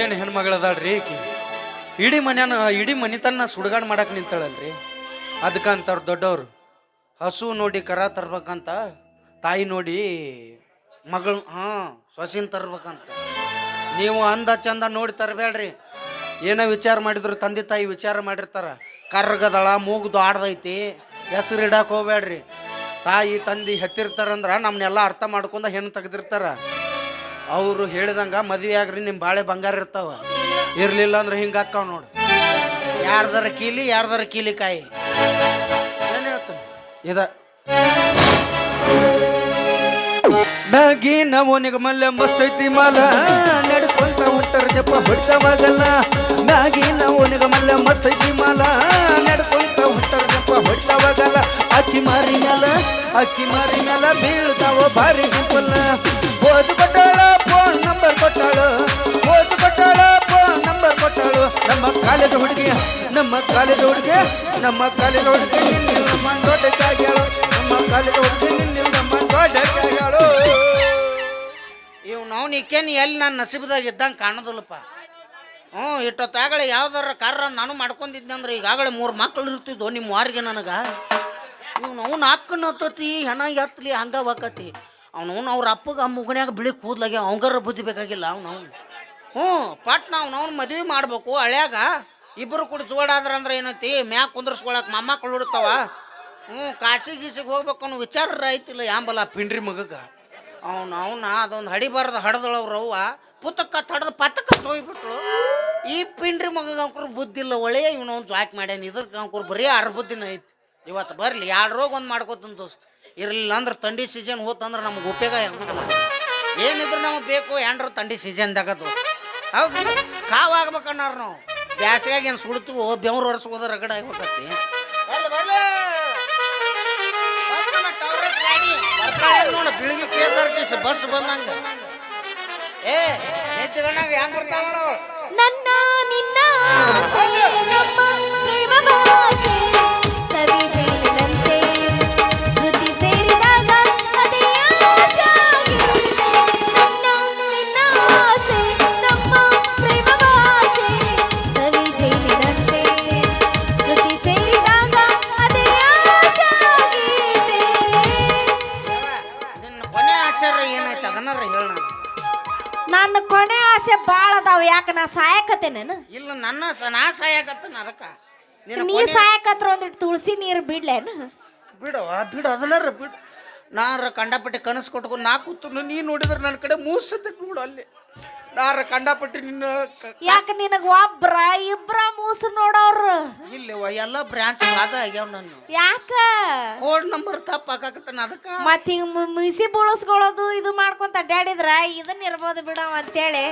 ಏನು ಹೆಣ್ಮಗಳದಾಳ್ರಿ ಈಕಿ? ಇಡೀ ಮನ್ಯಾನ, ಇಡೀ ಮನಿತನ ಸುಡುಗಾಡ್ ಮಾಡಕ್ ನಿಂತಾಳಲ್ರಿ? ಅದಕ್ಕೆ ಅಂತಾರ ದೊಡ್ಡವ್ರು, ಹಸು ನೋಡಿ ಕರ ತರ್ಬೇಕಂತ, ತಾಯಿ ನೋಡಿ ಮಗಳು, ಹಾಂ, ಸೊಸಿನ ತರ್ಬೇಕಂತ. ನೀವು ಅಂದ ಚಂದ ನೋಡಿ ತರಬೇಡ್ರಿ. ಏನೋ ವಿಚಾರ ಮಾಡಿದ್ರು ತಂದೆ ತಾಯಿ ವಿಚಾರ ಮಾಡಿರ್ತಾರ. ಕರ್ಗದಳ, ಮೂಗ್ದು ಆಡ್ದೈತಿ, ಹೆಸರು ಇಡಕ್ಕೆ ಹೋಗ್ಬೇಡ್ರಿ. ತಾಯಿ, ತಂದೆ ಹೆತ್ತಿರ್ತಾರಂದ್ರ ನಮ್ಮನ್ನೆಲ್ಲ ಅರ್ಥ ಮಾಡ್ಕೊಂಡ ಹೆಣ್ಣು ತೆಗ್ದಿರ್ತಾರ. ಅವರು ಹೇಳಿದಂಗ ಮದ್ವೆ ಆಗ್ರಿ ನಿಮ್ಮ ಬಾಳೆ ಬಂಗಾರ ಇರ್ತಾವ. ಇರ್ಲಿಲ್ಲ ಅಂದ್ರೆ ಹಿಂಗ ನೋಡು. ಯಾರ್ದಾರ ಕೀಲಿ ಯಾರ್ದಾರ ಕೀಲಿ ಕಾಯಿ. ಏನ್ ಹೇಳ್ತಾನೆ? ಇದ. ನಗೀನ ಓನಿಗ ಮಲ್ಲೆ ಮಸ್ತೈತಿ ಮಾಲ. ನಡೆಸ್ಕೊಂತ ಉತ್ತರ ಜಪ ಹೊಡ್ತವಾಗಲ್ಲ. ನಾಗಿನ ಓನಿಗ ಮಲ್ಲೆ ಮಸ್ತೈತಿ ಮಾಲ. ನಡೆಸ್ಕೊಂತ ಉತ್ತರ ಹೊಡ್ತವಾಗಲ್ಲ ಅಕ್ಕಿ ಮಾರಿ ಮ್ಯಾಲ, ಅಕ್ಕಿ ಮಾರಿ ಮ್ಯಾಲ ಬೀಳ್ತಾವ, ಭಾರಿ ಗುಂಪಲ್ಲ ಓದು ಕೊಟ್ಟಾಳ ಫೋನ್ ನಂಬರ್ ಕೊಟ್ಟಾಳು. ಓದು ಕೊಟ್ಟಾಳ ಫೋನ್ ನಂಬರ್ ಕೊಟ್ಟಾಳು. ನಮ್ಮ ಕಾಲೇಜ್ ಹುಡುಗಿ, ನಮ್ಮ ಕಾಲೇಜ್ ಹುಡುಗಿ, ನಮ್ಮ ಕಾಲೇಜ್ ಹುಡುಗಿ ನಿನ್ನ ನಮ್ಮ ನಮ್ಮ ಕಾಲೇಜ್ ಹುಡುಗಿ ನಿನ್ನ ನಮ್ಮ ದೊಡ್ಡಕ್ಕಾಗ್ಯಾಳು. ಇವ್ ನಾವು ನೀಕೇನು ಎಲ್ಲಿ ನಾನು ನಸೀಬದಾಗ ಇದ್ದಂಗೆ ಕಾಣೋದಿಲ್ಲಪ್ಪ. ಹ್ಞೂ ಇಷ್ಟೊತ್ತಾಗಳೆ ಯಾವ್ದಾರ ಕಾರ ನಾನು ಮಾಡ್ಕೊಂಡಿದ್ದೆ ಅಂದ್ರೆ ಈಗಾಗಲೇ ಮೂರು ಮಕ್ಕಳು ಇರ್ತಿದ್ವು ನಿಮ್ಮ ವಾರಿಗೆ ನನಗೆ. ಇವ್ನು ಅವ್ನು ಅಕ್ಕನ ಹತ್ತತಿ, ಹೆಣ ಎತ್ತಲಿ ಹಂಗ ಹೋಗತಿ ಅವ್ನು ಅವ್ರ ಅಪ್ಪಗೆ ಮುಗನ್ಯಾಗ ಬಿಳಿ ಕೂದ್ಲಾಗೆ ಅವಂಗಾರ ಬುದ್ಧಿ ಬೇಕಾಗಿಲ್ಲ ಅವ್ನು ಅವ್ನು. ಹ್ಞೂ ಪಟ್ ನಾವು ಅವ್ನು ಮದ್ವೆ ಮಾಡ್ಬೇಕು. ಹಳ್ಯಾಗ ಇಬ್ಬರು ಕೂಡ ಜೋಡಾದ್ರೆ ಅಂದ್ರೆ ಏನೈತಿ? ಮ್ಯಾಗ ಕುಂದ್ರಸ್ಕೊಳಕ್ ಮೊಮ್ಮಕ್ಕಳು ಹುಡ್ತಾವ. ಹ್ಞೂ, ಕಾಸಿ ಗೀಸಿಗೆ ಹೋಗ್ಬೇಕು ಅನ್ನೋ ವಿಚಾರ ಐತಿಲ್ಲ ಯಾಂಬಲ್ಲ ಪಿಂಡ್ರಿ ಮಗಗ. ಅವ್ನು ಅವನ ಅದೊಂದು ಹಡಿಬಾರ್ದು ಹಡ್ದಳು ಅವ್ರ ಅವ್ವ. ಪುತಕ್ಕ ತಡದ ಪತಕ ಹೋಗ್ಬಿಟ್ರು ಈ ಪಿಂಡ್ರಿ ಮಗ ಬುದ್ಧಿ ಇಲ್ಲ, ಒಳ್ಳೆಯ ಇವನು ಅವ್ನು ಜಾಕ್ ಮಾಡ್ಯಾನ. ಇದ್ರ ಅಂಕರು ಬರೀ ಅರ್ ಬುದ್ಧಿನ ಐತಿ. ಇವತ್ತು ಬರಲಿ ಎರಡು ರೋಗ ಒಂದು ಮಾಡ್ಕೋತೀನಿ ದೋಸ್ತ್. ಇರಲಿಲ್ಲ ಅಂದ್ರೆ ತಂಡಿ ಸೀಸನ್ ಹೋತಂದ್ರೆ ನಮ್ಗೆ ಉಪಯೋಗ ಏನಿದ್ರು ನಮಗೆ ಬೇಕು ಏನ್ರ ತಂಡಿ ಸೀಸನ್ದಾಗ ದೋಸ್ತ್. ಹೌದು ಕಾವಾಗ್ಬೇಕನ್ನಾರ ನಾವು. ಬ್ಯಾಸಿಗಾಗಿ ಏನು ಸುಡ್ತೀವಿ, ಬೆವ್ರು ಒರೆಸ್ಕೋದ್ರ ರಗಡ ಆಗ್ಬೇಕತ್ತಿ ನೋಡು ಬೆಳಿಗ್ಗೆ K S R T C bus ಬಂದಂಗ. ಏ ನಿಂತ್ಕೊಂಡಾಗ ಹೆಂಗ್ ಬರ್ತಾವ ನನ್ನ ನಿನ್ನ ನಮ್ಮ ಪ್ರೇಮ ಭಾಷೆ. ಯಾಕ ನಾ ಸಾಯಕತ್ತೇನೇನು ಇಲ್ಲ ನನ್ನ ಸ ನಾ ಸಾಯಕತ್ತ ಅದಕ್ಕ ನಿನ್ನ ನೀ ಕೊನೆ- ಸಾಯಕತ್ರ ಒಂದಿಟ್ಟು ತುಳಸಿ ನೀರು ಬಿಡ್ಲೇನು ಬಿಡು ಆ ಬಿಡು ಅದನ್ನಾರ ಬಿಡು. ನಾರ ಕಂಡಪಟ್ಟಿ ಕನಸು ಕೊಟ್ಕೊಂಡು ನಾ ಕೂತು ನೀ ನೋಡಿದ್ರೆ ನನ್ನ ಕಡೆ ಮೂಸತ್ತೆ ಬಿಡು ನೋಡು ಅಲ್ಲಿ. ನಾರ ಕಂಡಪಟ್ಟಿ ನಿನ್ನ ಯಾಕ ನಿನಗ ಒಬ್ರ ಇಬ್ರ ಮೂಸು ನೋಡೋರು? ಇಲ್ಲವ ಎಲ್ಲ ಬ್ರಾಂಚ್ ಅದ ಆಗ್ಯಾವ ನನ್ನ ಯಾಕ? ಕೋಡ್ ನಂಬರ್ ತಪ್ಪ ಹಾಕಾಕತ್ತಾನ ಅದಕ್ಕ. ಮತ್ ಹಿಂಗ ಮಿಸಿ ಬುಳಸ್ಕೊಳ್ಳೋದು ಇದು ಮಾಡ್ಕೊಂತ ಅಡ್ಡಾಡಿದ್ರ ಇದನ್ನ ಇರ್ಬೋದು ಬಿಡವ ಅಂತೇಳಿ.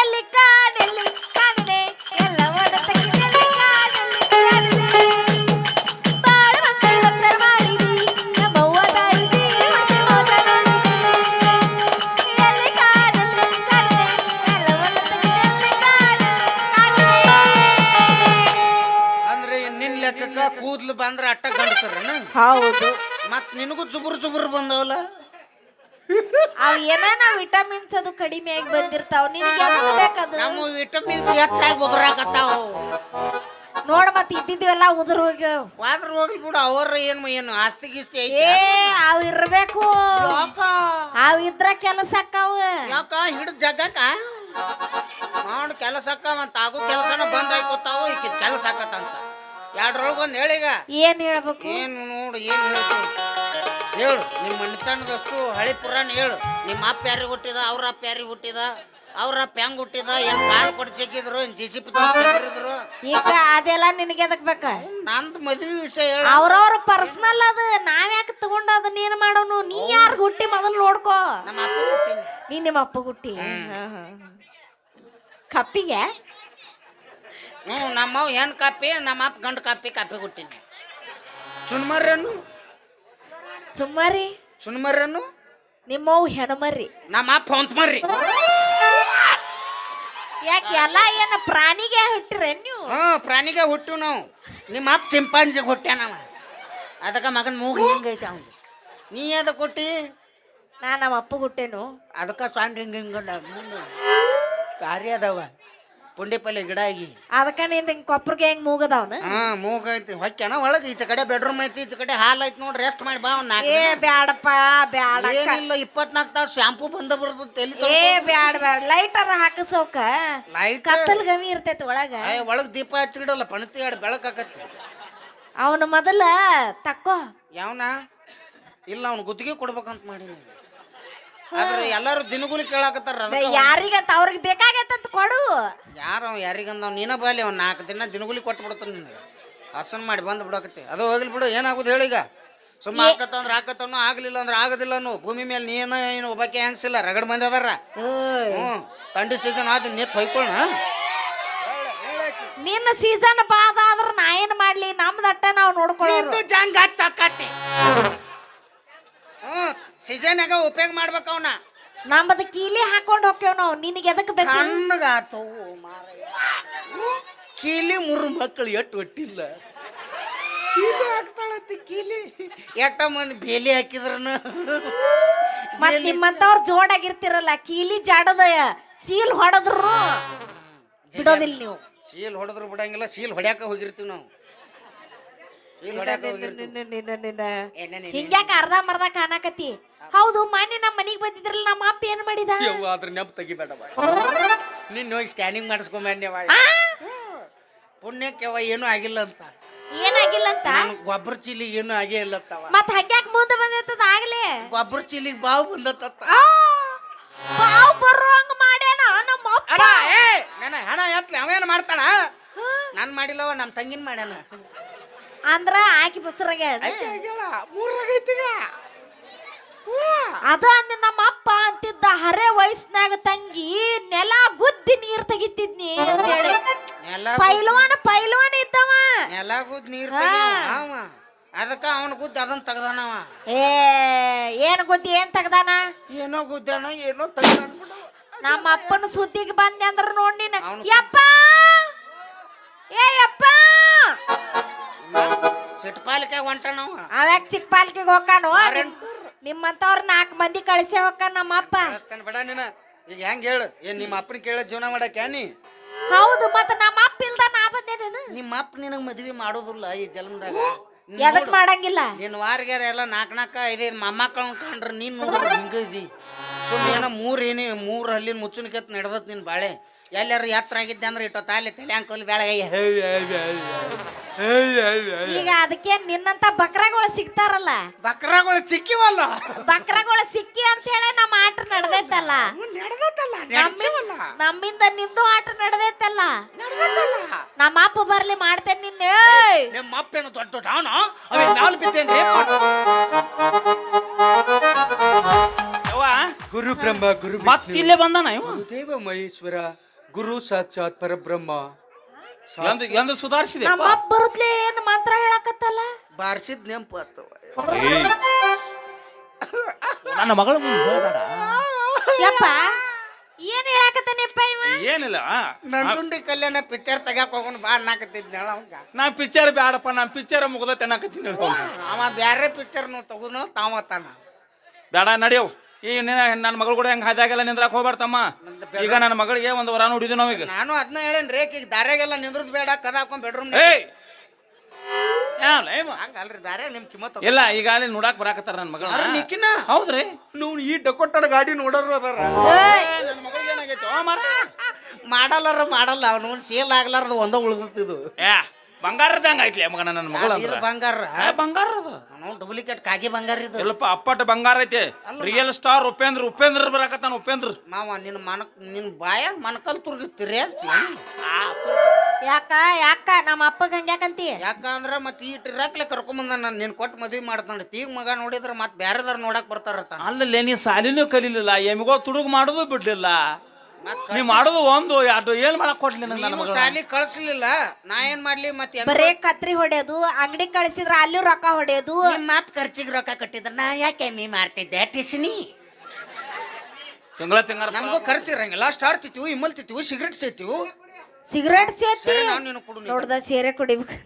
ಎಲ್ಲಿ ಕಾಡೆಲ್ಲಿ ಕಾಡಿದೆ ಎಲ್ಲ ಕಾಡೆಲ್ಲಿ ಕೂದ್ಲು ಬಂದ್ರೆ ಅಟ್ಟ ಗಂಡಸರನ ಹೌದು. ಮತ್ ನಿನಗೂ ಜುಬುರ್ ಜುಬುರ್ ಬಂದವಲ್ಲ? ಅವ್ ಏನಾನ ವಿಟಮಿನ್ಸ್ ಅದು ಕಡಿಮೆ ಆಗಿ ಬಂದಿರ್ತಾವ. ನಿನಗೆ ಎದಕ್ ಬೇಕದು? ನಮ್ಮ ವಿಟಮಿನ್ಸ್ ಹೆಚ್ಚಾಗಿ ಬುದ್ರಾಕತ್ತಾವ ನೋಡ್ ಮತ್ ಇದ್ದಿದ್ವೆಲ್ಲ ಉದುರ್ ಹೋಗ್ಯಾವ ವಾದ್ರ ಹೋಗ್ಲಿ ಬಿಡು ಅವ್ರ ಏನು ಏನು ಆಸ್ತಿ ಗಿಸ್ತಿ ಐತೆ? ಏ ಅವ್ ಇರ್ಬೇಕು. ಯಾಕ? ಅವ್ ಇದ್ರ ಕೆಲಸ ಅಕ್ಕಾವ ಯಾಕ? ಹಿಡಿದ ಜಗ್ಗಕ್ಕ. ನೋಡ್ ಕೆಲಸ ಅಕ್ಕ ಮತ್ತ ಆಗು ಕೆಲಸನ ಬಂದ್ ಆಯ್ಕೋತಾವ ಈಕಿದ್ ಕೆಲಸ ಆಕತ್ತಂತ. ಎರಡ್ರೊಳಗ ಒಂದ್ ಹೇಳೀಗ ಏನ್ ಹೇಳ್ಬೇಕು? ಏನು ನೋಡು ಏನು ಹೇಳ್ತು ಹೇಳು ನಿಮ್ಮ ಮನೆತನದಷ್ಟು ಹಳಿ ಪುರಾಣ ಹೇಳು. ನಿಮ್ಮ ಅಪ್ಪ ಯಾರಿಗೆ ಹುಟ್ಟಿದ ಅವ್ರ ಅಪ್ಪ ಯಾರಿಗೆ ಹುಟ್ಟಿದ ಅವ್ರ ಅಪ್ಪ ಹೆಂಗ್ ಹುಟ್ಟಿದ ಏನ್ ಕಾಲ್ ಕೊಟ್ಟು ಜಗ್ಗಿದ್ರು ಏನ್ ಜೆ ಸಿ ಪಿ ಈಗ ಅದೆಲ್ಲ ನಿನಗೆ ಎದಕ್ ಬೇಕ? ನಂದು ಮದುವೆ ವಿಷಯ ಹೇಳ. ಅವ್ರವ್ರ ಪರ್ಸನಲ್ ಅದ. ನಾವ್ ಯಾಕೆ ತಗೊಂಡ ಅದನ್ನ ಏನ್ ಮಾಡೋನು? ನೀ ಯಾರ್ ಹುಟ್ಟಿ ಮೊದಲು ನೋಡ್ಕೋ. ನಮ್ಮ ಅಪ್ಪ ಹುಟ್ಟಿನ. ನೀ ನಿಮ್ಮ ಅಪ್ಪ ಹುಟ್ಟಿ. ಹಾ, ಹಾ, ಹಾ. ಕಪ್ಪಿಗೆ? ಹ್ಞೂ ನಮ್ಮವ್ ಹೆಣ್ ಕಾಪಿ ನಮ್ಮ ಅಪ್ಪ ಗಂಡು ಕಾಪಿ ಕಾಪಿ ಕೊಟ್ಟಿನಿ. ಸುಣ್ಮರ್ರೇನು ಸುಮ್ಮರಿ ಸುಣ್ಮರ್ರೇನು ನಿಮ್ಮವ್ ಹೆಣ್ಮರಿ. ನಮ್ಮ ಅಪ್ಪ ಹೊಂತ ಮರ್ರಿ ಯಾಕೆ ಎಲ್ಲ ಏನು ಪ್ರಾಣಿಗೆ ಹುಟ್ಟಿರ ನೀವು? ಹ್ಞೂ ಪ್ರಾಣಿಗೆ ಹುಟ್ಟು ನಾವು. ನಿಮ್ಮ ಅಪ್ಪ ಚಿಂಪಾಂಜಿಗೆ ಹುಟ್ಟ್ಯಾನವ ಅದಕ್ಕೆ ಮಗನ ಮೂಗು ಹಿಂಗೈತೆ ಅವನು ನೀ ಅದಕ್ಕೆ ಕೊಟ್ಟಿ ನಾ ನಮ್ಮ ಅಪ್ಪ ಹುಟ್ಟೇನು. ಅದಕ್ಕೆ ಸಣ್ಣ ಹಿಂಗೆ ಹಿಂಗೆ ಕಾರ್ಯ ಅದಾವ. ಪುಂಡಿ ಪಲ್ಲೆ ಗಿಡ ಆಗಿ. ಅದಕ್ಕ ನಿಂದ ಹಿಂಗ್ ಕೊಪ್ಪರ್ಗೆ ಹೆಂಗ್ ಮೂಗದವನ? ಹಾ ಮೂಗ ಐತಿ. ಹೊಕ್ಕೆನ ಒಳಗೆ ಈಚೆ ಕಡೆ ಬೆಡ್ರೂಮ್ ಐತಿ ಈಚೆ ಕಡೆ ಹಾಲ್ ಐತಿ ನೋಡ್ರಿ ರೆಸ್ಟ್ ಮಾಡಿ ಬಾ ಒಂದ್ ನಾಲ್ಕು ಏ ಬ್ಯಾಡಪ್ಪ ಬ್ಯಾಡ. ಏನಿಲ್ಲ ಇಪ್ಪತ್ನಾಲ್ಕು ತಾಸು ಶಾಂಪೂ ಬಂದ ಬರ್ತದ ತಲಿ ಏ ಬ್ಯಾಡ ಬ್ಯಾಡ. ಲೈಟರ್ ಹಾಕಸೋಕ ಲೈಟ್ ಕತ್ತಲ್ ಗಮಿ ಇರ್ತೈತಿ ಒಳಗ. ಒಳಗ್ ದೀಪ ಹಚ್ಚಿಡಲ್ಲ ಪಣತಿ ಎರಡು ಬೆಳಕಾಕತ್ತಿ ಅವನ ಮೊದಲ ತಕ್ಕೋ. ಯಾವನ? ಇಲ್ಲ ಅವ್ನು ಗುತ್ತಿಗೆ ಕೊಡ್ಬೇಕಂತ ಮಾಡೀನಿ. ಆದ್ರೆ ಎಲ್ಲರೂ ದಿನಗೂಲಿ ಕೇಳಾಕತ್ತಾರ ಯಾರಿಗಂತ ಅವ್ರಿಗೆ ಬೇಕಾಗೈತಂತ ಕೊಡು. ಯಾರು ಅವ ಯಾರಿಗಂದ ಅವ್ನು ನೀನ ಬಾಲಿ ಅವ್ನು ನಾಲ್ಕು ದಿನ ದಿನಗೂಲಿ ಕೊಟ್ಟು ಬಿಡ್ತಾನೆ ನಿನಗೆ. ಹಸನ್ ಮಾಡಿ ಬಂದು ಬಿಡಕತ್ತಿ. ಅದು ಹೋಗ್ಲಿ ಬಿಡು ಏನಾಗೋದು ಈಗ. ಸುಮ್ಮ ಹಾಕತ್ತ ಅಂದ್ರೆ ಹಾಕತ್ತನು ಆಗ್ಲಿಲ್ಲ ಅಂದ್ರೆ ಆಗದಿಲ್ಲ ಅನ್ನು ಭೂಮಿ ಮೇಲೆ ನೀನು ಏನು ಒಬ್ಬಕ್ಕೆ ಹೆಂಗಸಿಲ್ಲ ರಗಡ್ ಮಂದಿ ಅದಾರ. ಓಯ್. ಹ್ಞೂ ತಂಡಿ ಸೀಸನ್ ಆದ ನೀತ್ ಹೊಯ್ಕೊಳ್ಳ ನಿನ್ನ ಸೀಸನ್ ಬಾದ ಆದ್ರ ನಾ ಏನ್ ಮಾಡ್ಲಿ? ನಮ್ದಟ್ಟ ನಾವು ನೋಡ್ಕೊಳ್ಳೋರು. ಜಂಗ ಹ್ಞೂ ಸೀಸನ್ಯಾಗ ಉಪಯೋಗ ಮಾಡ್ಬೇಕು ಅವನ. ನಮ್ಮದು ಕೀಲಿ ಹಾಕೊಂಡ್ ಹೋಗ್ತೇವ್ ನಾವು ನಿನಗೆ ಎದಕ್ಕೆ ಬೇಕು? ಕಣ್ಣಗಾತು ಕೀಲಿ ಮೂರು ಮಕ್ಕಳು ಎಟ್ಟು ಒಟ್ಟಿಲ್ಲ. ಕೀಲಿ ಹಾಕ್ತಾಳತ್ತಿ ಕೀಲಿ. ಎಟ್ಟ ಮಂದಿ ಬೇಲಿ ಹಾಕಿದ್ರನು? ಮತ್ ನಿಮ್ಮಂತವ್ರ ಜೋಡಾಗಿರ್ತಿರಲ್ಲ ಕೀಲಿ ಜಾಡದ ಸೀಲ್ ಹೊಡೆದ್ರು ಬಿಡೋದಿಲ್ಲ ನೀವು. ಸೀಲ್ ಹೊಡೆದ್ರು ಬಿಡಂಗಿಲ್ಲ ಸೀಲ್ ಹೊಡ್ಯಾಕ ಹೋಗಿರ್ತೀವಿ ನಾವು ಸೀಲ್ ಹೊಡ್ಯಾಕ ಹೋಗಿರ್ತೀವಿ ಏನೇನ್ ಹಿಂಗ್ಯಾಕ ಅರ್ಧ ಮರ್ಧ ಕಾಣಕತ್ತಿ. ಹೌದು. ಮೊನ್ನೆ ನಮ್ಮ ಮನಿಗ್ ಬಂದಿದ್ರಲ್ಲ ನಮ್ಮ ಅಪ್ಪ ಏನ್ ಮಾಡಿದ? ಯವ್ವ ಅದ್ರ ನೆಪ್ ತೆಗಿಬೇಡ ನಿನ್ನ ಹೋಗಿ ಸ್ಕ್ಯಾನಿಂಗ್ ಮಾಡಿಸ್ಕೊಂಬಂದೇವ ಪುಣ್ಯಕ್ಕೆ ಅವ ಏನೂ ಆಗಿಲ್ಲ ಅಂತ. ಏನಾಗಿಲ್ಲ ಅಂತ? ಗೊಬ್ಬರ ಚೀಲಿ ಏನೂ ಆಗೇ ಇಲ್ಲ ಅಂತವ ಮತ್ ಹಂಗ್ಯಾಕ್ ಮುಂದೆ ಬಂದಿರ್ತದ ಆಗ್ಲೇ? ಗೊಬ್ಬರ ಚೀಲಿಗೆ ಬಾವು ಬಂದತ್ತ ಬಾವು ಬಾವ್ ಬರುವಂಗ ಮಾಡ್ಯಾನ ನಮ್ಮ ಅಪ್ಪ. ಏ ನನ್ನ ಹಣ ಎತ್ಲಿ ಅವೇನು ಮಾಡ್ತಾನ? ನಾನು ಮಾಡಿಲ್ಲವ ನಮ್ಮ ತಂಗಿನ ಮಾಡ್ಯಾನ. ಅಂದ್ರ ಆಕಿ ಬಸರಾಗ ಮೂರಾಗೈತಿಗ ಅದ ಅಂದ ನಮ್ಮ ಅಪ್ಪ ಅಂತಿದ್ದ ಹರೆ ವಯಸ್ಸಿನಾಗ ತಂಗಿ ನೆಲ ಗುದ್ದಿ ನೀರ್ ತೆಗಿತಿದ್ನಿ ಅಂತ ಹೇಳಿ. ನೆಲ ಪೈಲ್ವಾನ ಪೈಲ್ವಾನ ಇದ್ದವ. ನೆಲ ಗುದ್ ನೀರ್ ಅದಕ್ಕ ಅವನ ಗುದ್ದ ಅದನ್ನ ತೆಗ್ದಾನವ ಏ ಏನ್ ಗುದ್ದಿ ಏನ್ ತೆಗ್ದಾನ? ಏನೋ ಗುದ್ದಾನ ಏನೋ ತೆಗ್ದಾನ ನಮ್ಮ ಅಪ್ಪನ ಸುದ್ದಿಗೆ ಬಂದೆ ಅಂದ್ರ ನೋಡ್ ನೀನ್. ಯಪ್ಪ! ಏ ಯಪ್ಪ! ಚಿಟ್ಪಾಲಿಕೆ ಹೊಂಟಾನವ ಅವ್ಯಾಕ್ ಚಿಕ್ಕ ಪಾಲ್ಕಿಗೆ ಹೋಗಾನು ನಿಮ್ಮಂತವ್ರ ನಾಲ್ಕು ಮಂದಿ ಕಳಿಸಿ ಹೋಗ್ತಾನ ನಮ್ಮ ಅಪ್ಪ ಕಳಿಸ್ತಾನೆ ಬೇಡ ನೀನ. ಈಗ ಹೆಂಗ್ ಹೇಳು? ಏನ್ ನಿಮ್ಮ ಅಪ್ಪನ ಕೇಳ ಜೀವನ ಮಾಡಕ್ಕೆ ನೀ? ಹೌದು ಮತ್ತ ನಮ್ಮ ಅಪ್ಪ ಇಲ್ದ ನಾ ಬಂದೇನೇನು ನಿಮ್ಮ ಅಪ್ಪ ನಿನಗೆ ಮದ್ವಿ ಮಾಡೋದಿಲ್ಲ ಈ ಜನ್ಮದಾಗ. ಎದಕ್ ಮಾಡಂಗಿಲ್ಲ? ನಿನ್ ವಾರ್ಗ್ಯಾರ ಎಲ್ಲ ನಾಲ್ಕು ನಾಲ್ಕು ಐದೈದು ಮೊಮ್ಮಕ್ಕಳನ್ನ ಕಂಡ್ರೆ ನೀನ್ ನೋಡ್ರಿ ಹಿಂಗ ಇದಿ ಸುಮ್ಮನೆ ಏನೋ ಮೂರು ಏನಿ ಮೂರು ಹಲ್ಲಿನ ಮುಚ್ಚುನಿಕತ್ ನಡೆದತ್ ನಿನ್ ಬಾಳೆ. ಎಲ್ಲಾರು ಎತ್ತರ ಆಗಿದ್ದೆ ಅಂದ್ರೆ ಇಟ್ಟು ತಾಲಿ ತಲೆ ಅಂಕೋಲಿ ಬೆಳಗ್ಗೆ. ಈಗ ಅದಕ್ಕೆ ನಿನ್ನಂತ ಬಕ್ರಗಳು ಸಿಗ್ತಾರಲ್ಲ? ಬಕ್ರಗಳು ಸಿಕ್ಕಿವಲ್ಲ. ಬಕ್ರಗಳು ಸಿಕ್ಕಿ ಅಂತ ಹೇಳಿ ನಮ್ಮ ಆಟ ನಡೆದೈತಲ್ಲ? ನಮ್ಮಿಂದ ನಮ್ಮಿಂದ ನಿಂದು ಆಟ ನಡೆದೈತಲ್ಲ? ನಮ್ಮ ಅಪ್ಪ ಬರ್ಲಿ ಮಾಡ್ತೇನೆ ನಿನ್ನೆ. ಏಯ್! ನಿಮ್ಮ ಅಪ್ಪೇನು ದೊಡ್ಡ ದೊಡ್ಡ ಅವನು ಅವ ನಾಲ್ ಗುರು ಬ್ರಹ್ಮ ಗುರು ಮತ್ತಿಲ್ಲೇ ಬಂದಾನ ಇವ? ದೇವ ಮಹೇಶ್ವರ. ಗುರು ಸಾಕ್ಷಾತ್ ಪರಬ್ರಹ್ಮ. ಎಂದು ಎಂದು ಸುಧಾರಿಸಿದೆ ನಮ್ಮ ಅಪ್ಪ ಬರುತ್ಲೆ ಏನ್ ಮಂತ್ರ ಹೇಳಕತ್ತಲ್ಲ? ಬಾರ್ಸಿದ್ ನೆಂಪು ಆತವ ನನ್ನ ಮಗಳು ಮುಂದೆ ಹೇಳ್ಬೇಡ ಯಪ್ಪ ಏನ್ ಹೇಳಕತ್ತಾನೆಪ್ಪ ಇವ? ಏನಿಲ್ಲ ನಂಜುಂಡಿ ಕಲ್ಯಾಣ ಪಿಕ್ಚರ್ ತೆಗ್ಯಾಕ ಹೋಗೋಣ ಬಾ ಅನ್ನಕತ್ತಿದ್ನ ಅವಂಗ ನಾ ಪಿಕ್ಚರ್ ಬ್ಯಾಡಪ್ಪ ನಾ ಪಿಕ್ಚರ್ ಮುಗ್ದ ತೆನ್ನಕತ್ತೀನಿ ಅವ ಬ್ಯಾರೆ ಪಿಕ್ಚರ್ ತಗೋನು ತಾವತ್ತಾನ. ಬೇಡ ನಡೆಯವ್ ಈಗ ನನ್ನ ಮಗಳು ಕೂಡ ಹೆಂಗ್ ಹಾದಾಗೆಲ್ಲ ನಿಂದ್ರಾಕ್ ಹೋಗ್ಬಾರ್ದಮ್ಮ. ಈಗ ನನ್ನ ಮಗಳಿಗೆ ಒಂದು ವರ ನೋಡಿದ್ವಿ ನಾವೀಗ ನಾನು ಅದನ್ನ ಹೇಳೇನ್ರಿ ಈಗ ದಾರ್ಯಾಗೆಲ್ಲ ನಿಂದ್ರದ್ ಬೇಡ ಕದ ಹಾಕೊಂಡ್ ಬೆಡ್ರೂಮ್ ಏಯ್! ಯಾವ್ಲ ಏವ? ಹಂಗಲ್ರಿ ದಾರ್ಯಾಗ ನಿಮ್ ಕಿಮ್ಮತ್ ಇಲ್ಲ ಈಗ ಅಲ್ಲಿ ನೋಡಾಕ್ ಬರಾಕತ್ತಾರ ನನ್ನ ಮಗಳ ನಿಕ್ಕಿನ? ಹೌದ್ರಿ? ನೀವು ಈ ಡಕೊಟ್ಟಡ ಗಾಡಿ ನೋಡೋರು ಅದಾರ. ನನ್ನ ಮಗಳಿಗೆ ಏನಾಗೈತಿ? ಓ ಮಾರ ಮಾಡಲ್ಲಾರ ಮಾಡಲ್ಲ ಅವನು ಸೇಲ್ ಆಗ್ಲಾರ್ದ ಒಂದ ಇದು. ಏ ಬಂಗಾರದಂಗ ಐತ್ಲಿ ಮಗನ ನನ್ನ ಮಗಳ ಇದು ಬಂಗಾರ. ಬಂಗಾರ ಅದು. ಅವನು ಡೂಪ್ಲಿಕೇಟ್ ಕಾಗಿ ಬಂಗಾರ ಇದು. ಇಲ್ಲಪ್ಪ ಅಪ್ಪಟ ಬಂಗಾರ ಐತಿ. ರಿಯಲ್ ಸ್ಟಾರ್ ಉಪೇಂದ್ರ ಉಪೇಂದ್ರ ಬರಾಕತ್ತಾನ ಉಪೇಂದ್ರ. ಮಾವ ನಿನ್ನ ಮನಕ್ ನಿನ್ನ ಬಾಯಾಗ ಮನಕಲ್ ತುರ್ಗಿರ್ತೀರಿ ಯಾಕ ಯಾಕ? ನಮ್ಮ ಅಪ್ಪಗ ಹಂಗ್ಯಾಕಂತಿ ಯಾಕಂದ್ರ ಮತ್ ಈ ಇರಾಕ್ಲೆ ಕರ್ಕೊಂಬಂದ ನಾನು ನಿನ್ ಕೊಟ್ಟು ಮದ್ವಿ ಮಾಡ್ತಾನೆ ಈಗ ಮಗ ನೋಡಿದ್ರ ಮತ್ ಬ್ಯಾರೆದಾರ ನೋಡಕ್ ಬರ್ತಾರ ಅಲ್ಲಲ್ಲೇ ನೀ ಸಾಲಿನೂ ಕಲೀಲಿಲ್ಲ ಎಮಿಗೋ ತುಡುಗ್ ಮಾಡೋದು ಬಿಡ್ಲಿಲ್ಲ. ನೀ ಮಾಡೋದು ಒಂದು ಅದು ಏನ್ ಮಾಡಕ್ ಕೊಡ್ಲಿ ನೀನು ಮಗಳ ಶಾಲಿ ಕಳ್ಸ್ಲಿಲ್ಲ ನಾ ಏನ್ ಮಾಡ್ಲಿ ಮತ್ತೆ ಬರೇ ಕತ್ರಿ ಹೊಡೆಯೋದು ಅಂಗಡಿ ಕಳಿಸಿದ್ರ ಅಲ್ಲಿ ರೊಕ್ಕ ಹೊಡೆಯೋದು. ಮಾಪ್ ಖರ್ಚಿಗೆ ರೊಕ್ಕ ಕಟ್ಟಿದ್ರ ನಾ ಯಾಕೆ ನೀ ಮಾಡ್ತಿದ್ದೆ? ಟಿಸಿನಿ ತಿಂಗಳ ತಿಂಗಳ ನಮಗೂ ಖರ್ಚು ಇರಂಗಿಲ್ಲ ಸ್ಟಾರ್ ತಿತ್ತೀವಿ ಇಮ್ಮಲ್ ತಿತ್ತೀವಿ ಸಿಗರೆಟ್ ಸೇತೀವಿ. ಸಿಗರೇಟ್ ಸೇತಿ? ಸರಿ ನಾನು ನೀನು ಕೊಡು ನೀನು. ನೋಡ್ದ ಸೇರೆ ಕುಡಿಬೇಕು.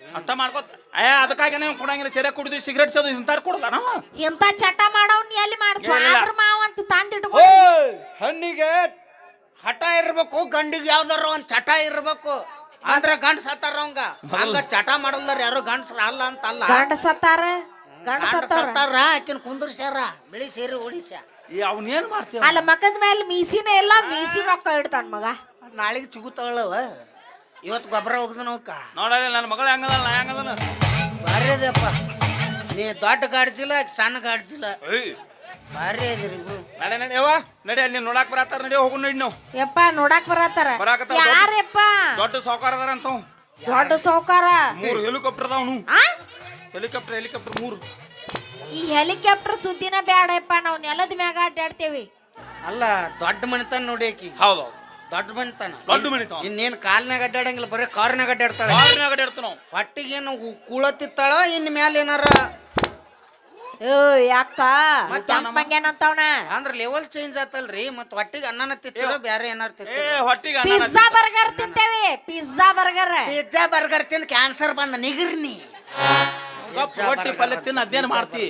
ಅಂತ ಮಾಡ್ಕೋತ ಏ ಅದಕ್ಕಾಗಿ ನೀವು ಕೊಡಂಗಿಲ್ಲ ಸೇರೆ ಕುಡಿದು ಸಿಗರೇಟ್ ಸೇದು ಇಂತಾರ ಕೊಡಲ್ಲ ನಾವು? ಇಂತ ಚಟ ಮಾಡೋನ್ ಎಲ್ಲಿ ಮಾಡಿಸ್ ಏನಿಲ್ಲ. ಆದ್ರ ಮಾವ ಅಂತ ತಂದಿಟ್ಕೊ ಹಣ್ಣಿಗೆ ಹಠ ಇರ್ಬೇಕು ಗಂಡಿಗೆ ಯಾವ್ದಾರ ಒಂದ್ ಚಟ ಇರ್ಬೇಕು. ಅಂದ್ರ ಗಂಡ ಸತ್ತಾರ ಅವಂಗ. ಹಂಗ ಚಟ ಮಾಡಲ್ದಾರ ಯಾರು ಗಂಡಸ್ರ ಅಲ್ಲ ಅಂತ ಅಲ್ಲ ಗಂಡ ಸತ್ತಾರ? ಗಂಡ ಗಂಡ ಸತ್ತಾರ? ಸತ್ತಾರ ಆಕಿನ ಕುಂದ್ರಸ್ಯಾರ ಬಿಳಿ ಸೇರಿ ಓಡಿಸ ಈ ಅವನೇನ್ ಮಾಡ್ತೀಯ? ಅಲ್ಲ ಮಕ್ಕದ ಮೇಲೆ ಮೀಸಿನ ಎಲ್ಲ ಮೀಸಿ ಮಕ್ಕ ಇಡ್ತಾನ ಮಗ. ನಾಳೆಗೆ ಸಿಗುತ್ತಾಳವ ಇವತ್ತು ಗೊಬ್ಬರ ಹೋಗ್ದ ನೋಕ ನೋಡಲ್ಲ ನನ್ನ ಮಗಳ ಹೆಂಗಲ್ಲ ನಾ ಹೆಂಗದನ ಭಾರಿ ಅದಪ್ಪ. ನೀ ದೊಡ್ಡ ಗಾಡ್ಸಿಲ್ಲ ಆಕಿ ಸಣ್ಣ ಗಾಡ್ಸಿಲ್ಲ ಏಯ್ ಭಾರಿ ಅದಿರಿ ನಡೆ ನಡಿ ಯವ್ವ. ನಡಿ ಅಲ್ಲಿ ನೋಡಾಕ್ ಬರತ್ತಾರ? ನಡೆ ಹೋಗು ನಡಿ ನಾವು ಯಪ್ಪ ನೋಡಾಕ್ ಬರತ್ತಾರ? ಬರಾಕತ್ತಾರ. ಯಾರಪ್ಪ? ದೊಡ್ಡ ಸಾವುಕಾರ ಅದಾರ ಅಂತ ದೊಡ್ಡ ಸೌಕಾರ ಮೂರು ಹೆಲಿಕಾಪ್ಟರ್ ಅದಾವನು ಆ? ಹೆಲಿಕಾಪ್ಟರ್ ಹೆಲಿಕಾಪ್ಟರ್ ಮೂರು. ಈ ಹೆಲಿಕಾಪ್ಟರ್ ಸುದ್ದಿನ ಬ್ಯಾಡಪ್ಪ. ನಾವು ನೆಲದ ಮ್ಯಾಗ ಅಡ್ಡಾಡ್ತೇವಿ ಅಲ್ಲ ದೊಡ್ಡ ಮನಿತನ ನೋಡಿ ಆಕಿ. ಹೌದು ದೊಡ್ಡ ಮನಿತನ. ದೊಡ್ಡ ಮನಿತನ. ಇನ್ನೇನ್ ಕಾಲ್ನಾಗ ಅಡ್ಡಾಡಂಗಿಲ್ಲ ಬರೀ ಕಾರ್ನಾಗ ಅಡ್ಡಾಡ್ತಾಳೆ ಕಾರಿನಾಗ ಇಡ್ತು ನಾವು ಹೊಟ್ಟಿಗೇನು ಕೂಳತ್ತಿತ್ತಾಳ? ಇನ್ ಮ್ಯಾಲ ಏನಾರ ಯಾಕ? ಕೆಂಪಂಗೇನಂತವನ ಅಂದ್ರ ಲೆವೆಲ್ ಚೇಂಜ್ ಆತಲ್ರಿ ಮತ್ ಹೊಟ್ಟಿಗೆ ಅನ್ನನ ತಿತ್ತಿರ ಬ್ಯಾರೆ ಏನಾರ ಏ ಹೊಟ್ಟಿಗೆ ಅನ್ನ ಪಿಜ್ಜಾ ಬರ್ಗರ್ ತಿಂತೇವಿ ಪಿಜ್ಜಾ ಬರ್ಗರ್ ಪಿಜ್ಜಾ ಬರ್ಗರ್ ತಿಂದ್ ಕ್ಯಾನ್ಸರ್ ಬಂದ ನಿಗಿರ್ನಿ. ನೀ ಗಪ್ ರೊಟ್ಟಿ ಪಲ್ಯ ತಿನ್ನ ಅದೇನ್ ಮಾಡ್ತಿ?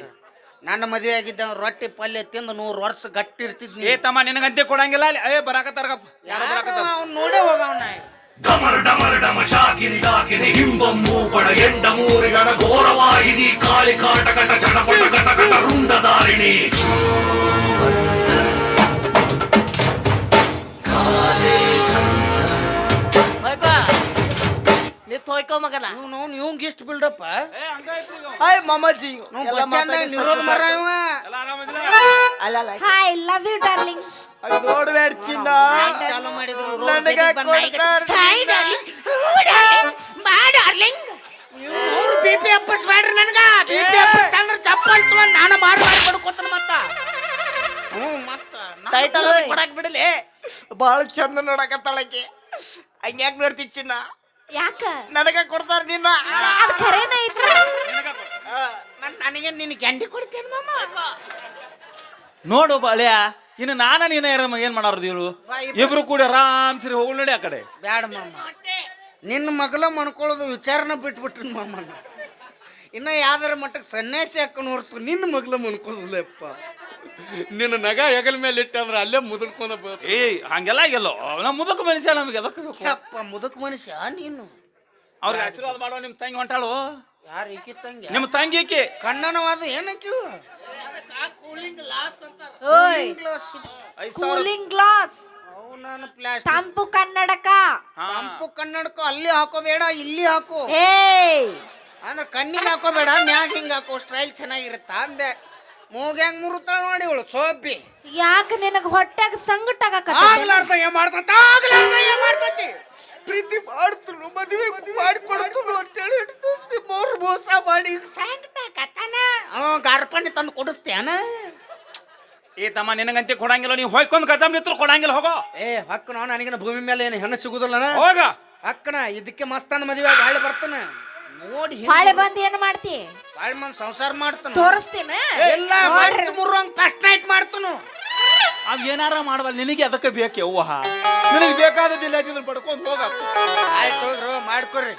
ನನ್ನ ಮದುವೆ ಆಗಿದ್ದ ರೊಟ್ಟಿ ಪಲ್ಯ ತಿಂದು ನೂರ್ ವರ್ಷ ಗಟ್ಟಿ ಇರ್ತಿದ್ನಿ ಏ ತಮ್ಮ ನಿನಗಂತೆ ಕೊಡಂಗಿಲ್ಲ ಅಲ್ಲಿ. ಏ ಬರಾಕತ್ತಾರ ಗಪ್. ಯಾರೋ ಬರಾಕತ್ತಾರ. ಅವ್ನು ನೋಡೇ ಹೋಗವನ. ಡಮರ ಡಮರ ಡಮ ಶಾಕಿನಿ ಡಾಕಿನಿ ಹಿಂಬಂ ಮೂಪಡ ಎಂಡ ಮೂರಿಗಡ ಘೋರವಾಹಿನಿ ಕಾಳಿ ಕಾಟ ಕಟ ಚಟಪಟ ಕಟ ಕಟ ರುಂಡದಾರಿಣಿ ದಾರಿಣಿ. ತೊಯ್ಕೋ ಮಗನ. ಇವ್ನು ಇವಂಗ ಇಷ್ಟ ಬಿಲ್ಡಪ್ಪ ಏ ಹಂಗ ಐತ್ರಿ ಈಗ. ಹಾಯ್ ಮಾಮಾಜಿ ನಾವು ಬಸ್ ಸ್ಟ್ಯಾಂಡ್ ನಿರೋಧ ಮರ ಇವ ಎಲ್ಲ ಆರಾಮದಿಲ್ಲ ಅಲ್ಲ ಹಾಯ್ ಲವ್ ಯು ಡಾರ್ಲಿಂಗ್ ನೋಡ್ಬೇಡ ಚಿನ್ನ. ಚಾಲು ಮಾಡಿದ್ರು. ನನಗೆ ಹಾಯ್ ಡಾರ್ಲಿಂಗ್. ಬಾ darling. ಇವ್ರು ಬಿ ಪಿ ಅಪ್ಪಸ್ ಮಾಡ್ರಿ ನನ್ಗ. ಬಿ ಪಿ ತಂದ್ರ ಚಪ್ಪಲ್ ತಗೊಂಡ್ ನಾನು ಮಾರು ಮಾಡಿ ಬಡ್ಕೋತಾನ ಮತ್ತ. ಹ್ಞೂ ಮತ್ತ. ಟೈಟಲ್ ಕೊಡಕ್ ಬಿಡಲಿ. ಬಾಳ ಚಂದ ನೋಡಕತ್ತಾಳಕ್ಕೆ ಹಂಗ್ಯಾಕ್ ನೋಡ್ತಿ ಚಿನ್ನ? ಯಾಕ? ನನಗ ಕೊಡ್ತಾರ ನಿನ್ನ. ಅದ್ ಖರೇನ ಐತ್ರ? ನಿನಗ ಕೊಡು. ಮತ್ತ್ ನನಗೆ ನಿನ್ ಗೆಂಡಿ ಕೊಡ್ತೇನೆ ಮಾಮ? ನೋಡು ಬಾಳ್ಯ ಇನ್ನು ನಾನ ನೀನ ಏನ್ ಮಾಡಾರ್ದು ಇವ್ರು? ಇಬ್ರು- ಕೂಡ ಆರಾಮ್ ಸರಿ ಹೋಗ್ ನಡಿ ಆ ಕಡೆ. ಬ್ಯಾಡ ಮಾಮ. ನಿನ್ನ ಮಗಳ ಮನ್ಕೊಳ್ಳೋದು ವಿಚಾರನ ಬಿಟ್ಬಿಟ್ರಿ ಮಾಮ. ಇನ್ನ ಯಾವ್ದಾರ ಮಟ್ಟಕ್ಕೆ ಸನ್ಯಾಸಿ ಹಾಕೊಂಡು ಹೊರತು ನಿನ್ನ ಮಗ್ಲ ಮನ್ಕೊಳ್ಳೋದಿಲ್ಲಪ್ಪ ನಿನ್ನ ನಗ ಹೆಗಲ ಮೇಲೆ ಇಟ್ಟ ಅಂದ್ರೆ ಅಲ್ಲೇ ಮುದುಡ್ಕೊಂಡ ಏ ಹಂಗೆಲ್ಲ ಆಗಿಲ್ಲ. ನಮ್ಮ ಮುದುಕ ಮನುಷ್ಯ ನಮ್ಗೆ ಅದಕ್ಕೆ ಬೇಕು? ಅಪ್ಪ ಮುದುಕ್ ಮನುಷ್ಯ ನೀನು. ಅವ್ರಿಗೆ ಆಶೀರ್ವಾದ ಮಾಡೋ ನಿಮ್ಮ ತಂಗಿ ಹೊಂಟಾಳು. ಯಾರು ತಂಗಿ? ನಿಮ್ ತಂಗಿ ಈಕಿ? ಕಣ್ಣನವಾದ ಓಯ್ ಸಾವಿರ. ಕೂಲಿಂಗ್ ಗ್ಲಾಸ್ ಅವು ನಾನು ಪ್ಲಾಸ್ಟಿಕ್ ತಂಪು ಕನ್ನಡಕ. ತಂಪು ಕನ್ನಡಕ ಅಲ್ಲಿ ಹಾಕೋಬೇಡ ಇಲ್ಲಿ ಹಾಕೋ. ಏಯ್. ಅಂದ್ರೆ ಕಣ್ಣಿಗೆ ಹಾಕೋಬೇಡ ಮ್ಯಾಗ ಹಿಂಗ ಹಾಕೋ ಸ್ಟೈಲ್ ಚೆನ್ನಾಗಿರುತ್ತಾ ಅಂದೆ. ಮೂಗ್ ಮುರುತಾಳ ನೋಡಿ ಇವಳು ಸೋಪಿ ಯಾಕ ನಿನಗ ಹೊಟ್ಟೆಗ ಸಂಗಟ ಆಗ್ಲಾರ್ದ ಏನ್ ಮಾಡ್ತಂತ? ಆಗ್ಲಾರ್ದ ಏನ್ ಮಾಡ್ತತಿ? ಪ್ರೀತಿ ಮಾಡ್ತನು ಮದುವೆ ಮಾಡಿಕೊಡ್ತನು ಅಂತೇಳಿ ಮೂರು ಮೋಸ ಮಾಡಿ. ಸಾಂಗ್ಟಾಕತ್ತಾನ ಅವ ಗಾರ್ಪಣಿ ತಂದು ಕೊಡಿಸ್ತೇನ ಏ ತಮ್ಮ ನಿನಗಂತೆ ಕೊಡಂಗಿಲ್ಲ ನೀವು ಹೋಯ್ಕೊಂಡ್ ಗಜಮ್ ನಿಂತ್ರು ಕೊಡಂಗಿಲ್ಲ ಹೋಗೋ. ಏ ಹಕ್ಕನ ನನಗಿನ ಭೂಮಿ ಮೇಲೆ ಏನು ಹೆಣ್ಣು ಸಿಗುದಿಲ್ಲ ಹೋಗ. ಹಕ್ಕನ ಇದಕ್ಕೆ ಮಸ್ತಾನ ಮದುವೆ ಆಗಿ ಹಾಳೆ ಬರ್ತಾನ ನೋಡಿ ಹೊಳೆ ಬಂದ್ ಏನ್ ಮಾಡ್ತಿ? ಬಾಳ್ ಮನ್ ಸಂಸಾರ ಮಾಡ್ತಾನ. ತೋರಿಸ್ತೀನ? ಎಲ್ಲ ಮಂಚ್ ಮುರ್ರಂಗ್ ಫಸ್ಟ್ ನೈಟ್ ಮಾಡ್ತಾನು. ಅವ್ ಏನಾರ ಮಾಡವಲ್ಲ ನಿನಗೆ ಅದಕ್ಕೆ ಬೇಕು ಯವ್ವ ನಿನಗೆ ಬೇಕಾದದಿಲ್ಲ ಇದನ್ನ ಪಡ್ಕೊಂಡ್ ಹೋಗ. ಆಯ್ತು ಹೋಗ್ರು ಮಾಡ್ಕೊರಿ.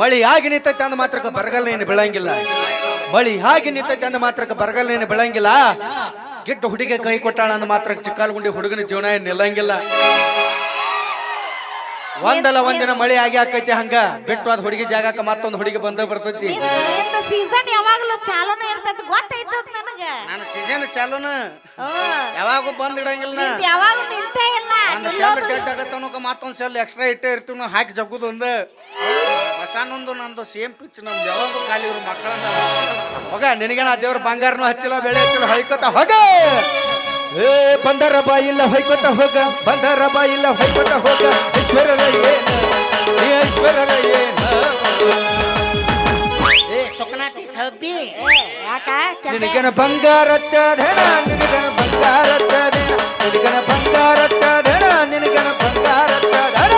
ಮಳಿ ಹಾಗೆ ನಿಂತೈತೆ ಅಂದ ಮಾತ್ರಕ್ಕೆ ಬರಗಾಲ ಏನು ಬೆಳಂಗಿಲ್ಲ. ಮಳಿ ಹಾಗೆ ನಿಂತೈತೆ ಅಂದ ಮಾತ್ರಕ್ಕೆ ಬರಗಾಲ ಏನು ಬೆಳಂಗಿಲ್ಲ. ಗಿಡ್ಡ ಹುಡುಗಿ ಕೈ ಕೊಟ್ಟಾಳ ಅಂದ ಮಾತ್ರ ಚಿಕ್ಕಾಲ್ಗುಂಡಿ ಹುಡುಗನ ಜೀವನ ಏನು ನಿಲ್ಲಂಗಿಲ್ಲ. ಒಂದಲ್ಲ ಒಂದಿನ ಮಳೆ ಆಗಿ ಆಕೈತಿ ಹಂಗ. ಬಿಟ್ಟು ಅದ್ ಹುಡುಗಿ ಜಾಗಕ್ಕ ಮತ್ತೊಂದು ಹುಡುಗಿ ಬಂದ ಬರ್ತೈತಿ. ಸೀಸನ್ ಯಾವಾಗಲೂ ಚಾಲೂನೇ ಇರ್ತೈತಿ ಗೊತ್ತೈತದ ನನಗ. ನಾನು ಸೀಸನ್ ಚಾಲೂನ? ಯಾವಾಗ ಯಾವಾಗೂ ಬಂದ್ ಇಡಂಗಿಲ್ಲ. ನಿಂದ್ ನಿಂತೇ ಇಲ್ಲ. ಒಂದು ಸೆಲ್ ನಿಲ್ಲೋದು ಮತ್ತೊಂದ್ ಸೆಲ್ ಎಕ್ಸ್ಟ್ರಾ ಇಟ್ಟೆ ಇರ್ತೀವಿ ನಾವು ಹಾಕಿ ಜಗ್ಗುದು ಒಂದ. ಹೊಸನೊಂದು ನಂದು ಸೇಮ್ ಪಿಚ್ ನಮ್ದು ಯಾವಾಗ ಖಾಲಿ ಇವ್ರು ಮಕ್ಕಳನ್ನ ಹೋಗ ನಿನಗೇನ ದೇವ್ರ ಬಂಗಾರನು ಹಚ್ಚಿಲ್ಲ ಬೆಳೆ ಹಚ್ಚಿಲ್ಲ ಹೊಯ್ಕೋತ ಹೋಗ. ಏ ಬಂದರ ಬಾಯಿಲ್ಲ ಹೊಯ್ಕೋತ ಹೋಗ. ಬಂದರ ಬಾಯಿಲ್ಲ ಹೊಯ್ಕೋತ ಹೋಗ. ಐಶ್ವರ್ಯದ ಏನ ಈ ಐಶ್ವರ್ಯದ ಏನ ಏ ಸುಕನಾತಿ ಸಬ್ಬಿ. ಯಾಕ? ನಿನಗನ ಬಂಗಾರತ್ತ ಧನ ನಿನಗನ ಬಂಗಾರತ್ತ ಧನ ನಿನಗನ ಬಂಗಾರತ್ತ ಧನ ನಿನಗನ ಬಂಗಾರತ್ತ ಧನ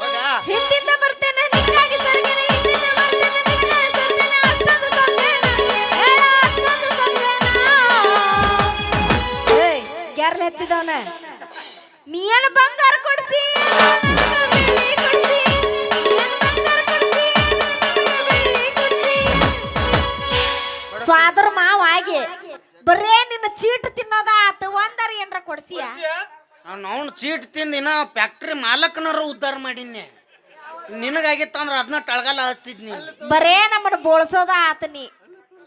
ಹೋಗ ಹಿಂದಿಂದ ಬರ್ತೇನೆ ನಿನಗಾಗಿ ಸರ್ಗೇನೆ ಹಿಂದಿಂದ ಬರ್ತೇನೆ ನಿನಗಾಗಿ ಸರ್ಗೇನೆ ಅಷ್ಟೊಂದು ಸೊಕ್ಕೇನ ಹೇಳ ಅಷ್ಟೊಂದು ಸೊಕ್ಕೇನ ಏಯ್ ಗ್ಯಾರ್ಲೆ ಎತ್ತಿದವನ? ನೀ ಏನು ಬಂಗಾರ ಕೊಡ್ಸಿ ಸ್ವಾದರ್ ಬೆಳ್ಳಿ ಕೊಡ್ಸಿ ನೀ ಏನು ಕೊಡ್ಸಿ ನನಗ ಬೆಳ್ಳಿ ಕೊಡ್ಸಿ ಸ್ವಾದರ ಮಾವಾಗಿ. ಬರೇ ನಿನ್ನ ಚೀಟ್ ತಿನ್ನೋದ ಆತ ಒಂದರ ಏನ್ರ ಕೊಡ್ಸಿಯ? ಅವ್ನು ಚೀಟ್ ತಿಂದು ಇನ್ನ ಫ್ಯಾಕ್ಟ್ರಿ ಮಾಲಕನರ ಉದ್ಧಾರ ಮಾಡಿನಿ ನಿನಗಾಗಿತ್ತು ಅಂದ್ರೆ ಅದನ್ನ ಟಳಗಾಲ ಹಚ್ತಿದ್ನಿ ಬರೇ ನಮ್ಮನ್ನ ಬೋಳ್ಸೋದ ಆತ ನೀ.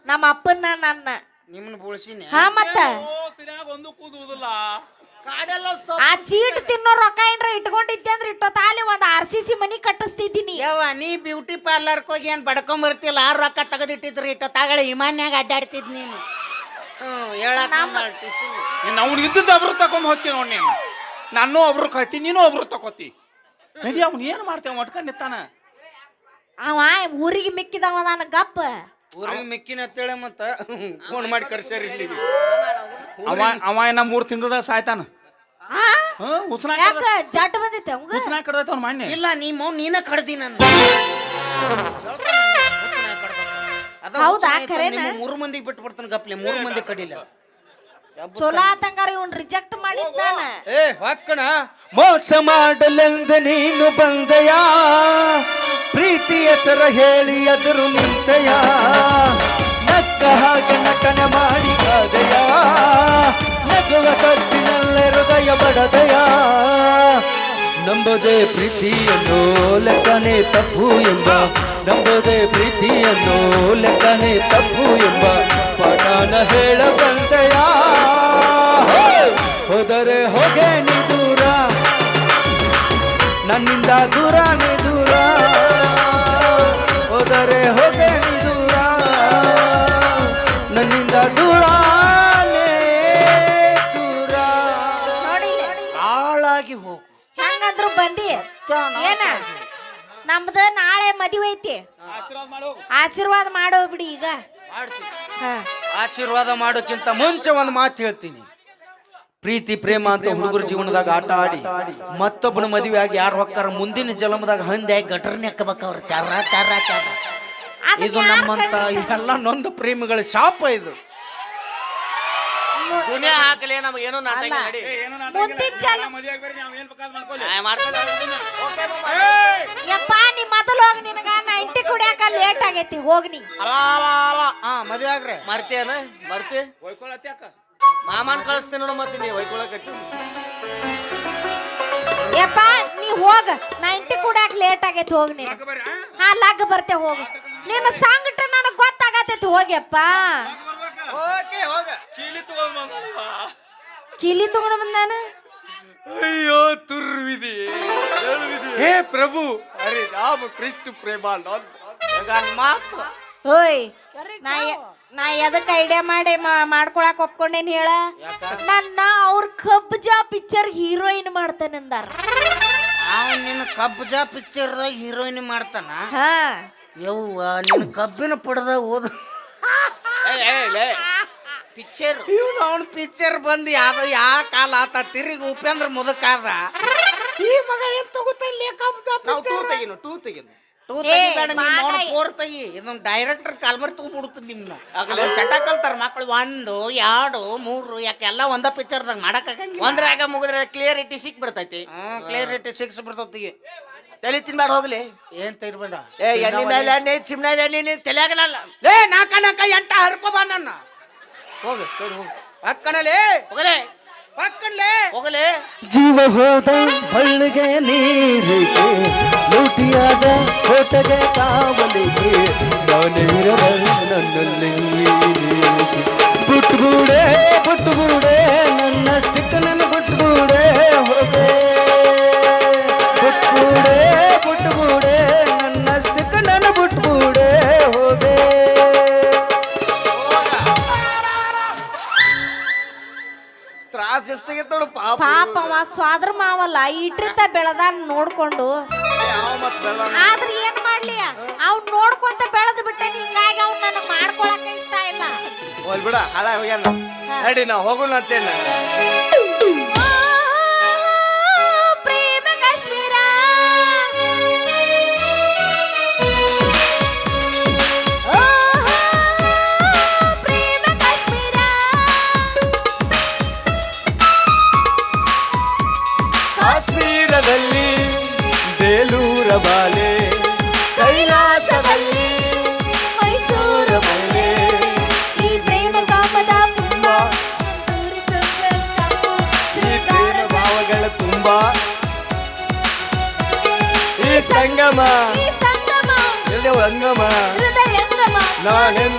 ನಮ್ಮ ಅಪ್ಪನ ನನ್ನ. ನಿಮ್ಮನ್ನ ಬೋಳ್ಸಿನಿ ಹಾ ಮತ್ತ. ಆ ಚೀಟ್ ತಿನ್ನೋ ರೊಕ್ಕ ಏನ್ರ ಇಟ್ಕೊಂಡಿದ್ದೆ ಅಂದ್ರೆ ಇಟ್ಟೊತ್ತಾಲಿ ಒಂದ್ ಆರ್ ಸಿ ಸಿ ಮನಿ ಕಟ್ಟಿಸ್ತಿದ್ದೀನಿ. ಯವ್ವ ನೀ ಬ್ಯೂಟಿ ಪಾರ್ಲರ್ಗೆ ಹೋಗಿ ಏನು ಬಡ್ಕೊಂಬರ್ತಿಲ್ಲ ಆ ರೊಕ್ಕ ತೆಗೆದಿಟ್ಟಿದ್ರು ಇಟ್ಟು ತಾಗಳ ವಿಮಾನ್ಯಾಗ ಅಡ್ಡಾಡ್ತಿದ್ ನೀನು. ಹ್ಞೂ ಹೇಳಕ್ ನೀನು ಅವ್ನು ಇದ್ದದ್ದು ಒಬ್ರು ತಗೊಂಡ್ ಹೋಗ್ತಿ ನೋಡಿ ನೀನು. ನಾನು ಒಬ್ರು ಕಳ್ತೀನಿ ನೀನು ಒಬ್ರು ತಕೋತಿ ನಡಿ ಅವ್ನು ಏನು ಮಾಡ್ತೇವೆ ಒಟ್ಕೊಂಡ್ ನಿತ್ತಾನ ಅವ ಊರಿಗೆ ಮಿಕ್ಕಿದವ ನಾನು ಗಪ್ಪ. ಊರಿಗೆ ಮಿಕ್ಕಿನ ಅಂತೇಳಿ ಮತ್ತ ಫೋನ್ ಮಾಡಿ ಕರ್ಸ್ಯಾರ ಇಲ್ಲಿ ಅವ ಅವ ಏನ ಮೂರು ತಿಂಗಳದಾಗ ಸಾಯ್ತಾನ. ಆ? ಹ್ಞೂ ಉಸ್ನಾ ಯಾಕ ಜಟ್ ಬಂದೈತೆ ಅವಂಗ? ಉಸ್ನಾ ಕಡ್ದೈತೆ ಅವ್ನ ಮಣ್ಣೆ ಇಲ್ಲ ನೀ ಮೌ ನೀನ ಕಡ್ದಿ ನನ್ನ ಹೌದಾ? ಖರೇನ? ಮೂರು ಮಂದಿಗೆ ಬಿಟ್ಟು ಬಿಡ್ತಾನೆ ಗಪ್ಲೆ ಮೂರು ಮಂದಿ ಕಡಿಲ್ಲ ಚೊಲಾ ಆತಂಗಾರ ಇವನ್ ರಿಜೆಕ್ಟ್ ಮಾಡಿದ್ದಾನ ಏ ಹಾಕಣ ಮೋಸ ಮಾಡಲೆಂದ ನೀನು ಬಂದಯ? ಪ್ರೀತಿ ಹೆಸರ ಹೇಳಿ ಎದುರು ನಿಂತಯ? ನಕ್ಕ ಹಾಗೆ ನಟನ ಮಾಡಿ ಕಾದಯ? ನಗುವ ಸತ್ತಿನಲ್ಲೇ ಹೃದಯ ಬಡದಯ ನಂಬದೆ ಪ್ರೀತಿಯನ್ನು ಲೆಕ್ಕನೆ ತಪ್ಪು ಎಂಬ. ನಂಬದೆ ಪ್ರೀತಿಯನ್ನು ಲೆಕ್ಕನೆ ತಪ್ಪು ಎಂಬ ಪಟನ ಹೇಳ ಬಂದಯ ಹೋದರೆ ಹೋಗೇನಿ ದೂರ. ನನ್ನಿಂದ ದೂರ ನೀ ನಮ್ದ ನಾಳೆ ಮದುವೆ ಐತಿ. ಆಶೀರ್ವಾದ ಮಾಡು. ಆಶೀರ್ವಾದ ಮಾಡೋ ಬಿಡಿ ಈಗ. ಆಶೀರ್ವಾದ ಮಾಡೋಕ್ಕಿಂತ ಮುಂಚೆ ಒಂದು ಮಾತು ಹೇಳ್ತೀನಿ. ಪ್ರೀತಿ ಪ್ರೇಮ ಅಂತ ಹುಡುಗರ ಜೀವನದಾಗ ಆಟ ಆಡಿ ಮತ್ತೊಬ್ಬನ ಮದುವೆ ಆಗಿ ಯಾರು ಹೊಕ್ಕಾರ ಮುಂದಿನ ಜನ್ಮದಾಗ ಹಂದೆ ಗಟರ್ ಹಾಕಬೇಕು ಅವ್ರ ಚಾರ ಚಾರ ಚಾರ. ಇದು ನಮ್ಮಂತ ಎಲ್ಲ ನೊಂದು ಪ್ರೇಮಿಗಳ ಶಾಪ ಇದು. ದುನಿಯಾ ಹಾಕಲಿ ನಮ್ಗೆ ಏನೋ ನಾಟಕ. ನಡಿ ಏನು ಮುಂದಿನ ಜನ. ಯಪ್ಪ ನೀ ಮೊದಲು ಹೋಗಿ ನಿನಗ ನೈಂಟಿ ಕುಡಿಯಾಕ ಲೇಟ್ ಆಗೈತಿ ಹೋಗ್ ನೀ. ಹಾ ಮದುವೆ ಆಗ್ರೆ. ಮರ್ತೇನ ಮರ್ತಿ. ಹೊಯ್ಕೊಳತ್ಯಾಕ ಮಾಮನ್ ಕಳಿಸ್ತೀನಿ ನೋಡು ಮತ್ತೆ ನೀ ಒಯ್ಕೊಳಕತ್ತಿ ಯಪ್ಪ ನೀ ಹೋಗ. ನೈಂಟಿ ಕುಡಿಯಾಕ ಲೇಟ್ ಆಗೈತಿ ಹೋಗ್ ನೀ? ಹಾ ಲಗ್ ಬರ್ತೆ ಹೋಗು. ನಿನ್ನ ಸಂಗಟ ನನಗ್ ಗೊತ್ತಾಗತೈತಿ ಹೋಗ್ಯಪ್ಪ ಓಕೆ. ಹೋಗ ಕೀಲಿ ತಗೊಂಡ್ ಬಂದವ ಕಿಲಿ ತಗೊಂಡ್ ಬಂದಾನ? ಅಯ್ಯೋ ತುರ್ವಿದಿ ಹೇ ಪ್ರಭು. ಅರೆ ರಾಮ ಕೃಷ್ಣ ಪ್ರೇಮ ಮಾತು. ಓಯ್ ನಾ ಎ- ನಾ ಎದಕ್ ಐಡಿಯಾ ಮಾಡಿ ಮಾ- ಮಾಡ್ಕೊಳಕ್ ಒಪ್ಕೊಂಡೇನ್ ಹೇಳ? ನನ್ನ ಅವ್ರ ಕಬ್ಜಾ ಪಿಕ್ಚರ್ ಹೀರೋಯಿನ್ ಮಾಡ್ತಾನಂದಾರ. ಅವ್ ನಿನ್ನ ಕಬ್ಜಾ ಪಿಕ್ಚರ್ದಾಗ ಹೀರೋಯಿನ್ ಮಾಡ್ತಾನ? ಹಾ. ಯವ್ವ ನಿನ್ನ ಕಬ್ಬಿನ ಪಡೆದ ಓದು ಪಿಕ್ಚರ್. ಇವ್ನು ಅವನ ಪಿಕ್ಚರ್ ಬಂದು ಯಾವ ಯಾವ ಕಾಲ ಆತ? ತಿರುಗಿ ಉಪೇಂದ್ರ ಮುದಕಾದ ಈ ಮಗ ಏನ್ ತಗೋತಲ್ಲಿ ನಾವು ಟೂ ತೆಗಿನು ಟೂ ತೆಗಿನು? ತೆಗಿಬೇಡ ನೀನ್ ಫೋರ್ ತೆಗಿ. ಇದೊಂದು ಡೈರೆಕ್ಟರ್ ಕಾಲ್ಮರ್ ತಗೊಂಡ್ಬಿಡುತ್ತೆ ನಿಮ್ನ. ಆಗಲೇ. ಚಟ ಕಲ್ತಾರ ಮಕ್ಕಳು ಒಂದು ಎರಡು ಮೂರು ಯಾಕೆ ಎಲ್ಲ ಒಂದ ಪಿಕ್ಚರ್ದಾಗ ಮಾಡಕ್ಕಾಗಂಗಿಲ್ಲ. ಒಂದ್ರಾಗ ಮುಗಿದ್ರೆ ಕ್ಲಿಯರಿಟಿ ಸಿಕ್ ಬಿಡ್ತೈತಿ ಹ್ಮ್ ಕ್ಲಿಯರಿಟಿ ಸಿಕ್ಸ್ ಬರ್ತೈತಿ. ತಲೆ ತಿನ್ಬೇಡ ಹೋಗ್ಲಿ. ಏನ್ ತೆಗಿಬೇಡ? ಏ ಎಣ್ಣಿನ ಎಣ್ಣೆ ಚಿಮ್ನ ಎಣ್ಣೆ ತಲೆಯಾಗಲ್ಲ ಲೇ ನಾಕ ನಾಕ ಎಂಟ ಹರ್ಕೋಬಾ ನನ್ನ. ಹೋಗು ಹೋಗು. ಹೋಗಲೇ. ಪಕ್ಕನ್ಲೇ ಹೋಗಲೇ. ಜೀವ ಹೋದ ಹಳ್ಳಿಗೆ ನೀರಿಗೆ ಲೂಟಿಯಾದ ಕೋಟೆಗೆ ಕಾವಲಿಗೆ ನಾನಿರದ ನನ್ನಲ್ಲಿ ಬುಟ್ಬೂಡೆ ಬುಟ್ಬೂಡೆ ನನ್ನ ಸ್ಟಿಕ್ ನನ್ನ ಬುಟ್ಬೂಡೆ ಹೋದೆ. ನೋಡು ಪಾಪ. ಪಾಪ ಅವ ಸ್ವಾದ್ರ ಮಾವಲ್ಲ ಇಟ್ರಿತ ಬೆಳೆದಾನ್ ನೋಡ್ಕೊಂಡು. ಆದ್ರೆ ಏನ್ ಮಾಡ್ಲಿ? ಅವ್ನ್ ನೋಡ್ಕೊಂತ ಬೆಳೆದ್ ಬಿಟ್ಟೆ ಹಿಂಗಾಗಿ ಅವ್ನ ನನಗ್ ಮಾಡ್ಕೊಳಕ್ ಇಷ್ಟ ಇಲ್ಲ. ಹೋಲ್ ಬಿಡ ಹಾಳ ಹೋಗ್ಯಾನ. ನಡಿ ನಾವು ಹೋಗೋಣ ಅಂತೇನ ಈ ಸಂಗಮ